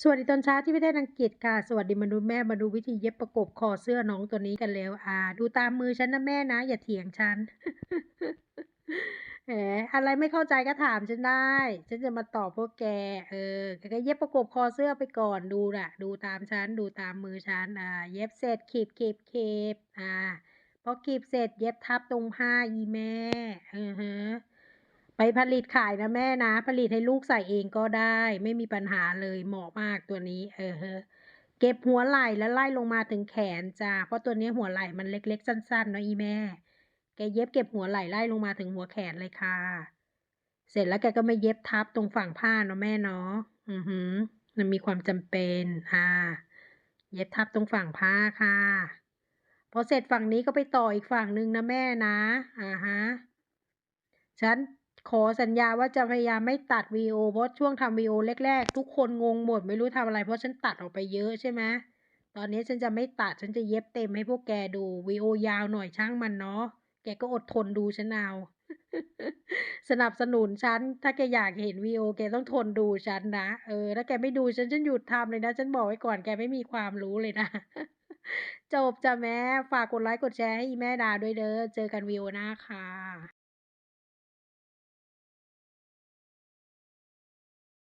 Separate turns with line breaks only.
สวัสดีตอนเช้าที่ประเทศอังกฤษค่ะ สวัสดีมนุษย์แม่มาดูวิธีเย็บประกบคอเสื้อน้องตัวนี้กันแล้ว อ่า ดูตามมือฉันนะแม่นะ อย่าเถียงฉันแหมอะไรไม่เข้าใจก็ถามฉันได้ ฉันจะมาตอบพวกแก เออแกก็เย็บประกบคอเสื้อไปก่อนดูน่ะ ดูตามฉัน ดูตามมือฉัน อ่า เย็บเสร็จขีบๆๆอ่าพอขีบเสร็จเย็บทับตรงผ้าอีแม่อือฮึ ไปผลิตขายนะแม่นะ ผลิตให้ลูกใส่เองก็ได้ ไม่มีปัญหาเลยเหมาะมากตัวนี้ เออเก็บหัวไหล่แล้วไล่ลงมาถึงแขนจ้ะเพราะตัวนี้หัวไหล่มันเล็ก ๆ สั้นๆเนาะอีแม่ แกเย็บเก็บหัวไหล่ไล่ลงมาถึงหัวแขนเลยค่ะ เสร็จแล้วแกก็มาเย็บทับตรงฝั่งผ้าเนาะแม่เนาะอือฮึมันมีความจำเป็นอ่า เย็บทับตรงฝั่งผ้าค่ะพอเสร็จฝั่งนี้ก็ไปต่ออีกฝั่งหนึ่งนะแม่นะอะฮะฉัน ขอสัญญาว่าจะพยายามไม่ตัดวีโอเพราะช่วงทำวีโอแรกๆ ทุกคนงงหมดไม่รู้ทำอะไรเพราะฉันตัดออกไปเยอะใช่ไหมตอนนี้ฉันจะไม่ตัดฉันจะเย็บเต็มให้พวกแกดูวีโอยาวหน่อยช่างมันเนาะแกก็อดทนดูฉันเอาสนับสนุนฉัน ถ้าแกอยากเห็นวีโอแกต้องทนดูฉันนะเออถ้าแกไม่ดูฉันฉันหยุดทำเลยนะ ฉันบอกไว้ก่อนแกไม่มีความรู้เลยนะ จบจ้ะแม่ฝากกดไลก์กดแชร์ให้แม่ดาด้วยเด้อเจอกันวีโอหน้าค่ะ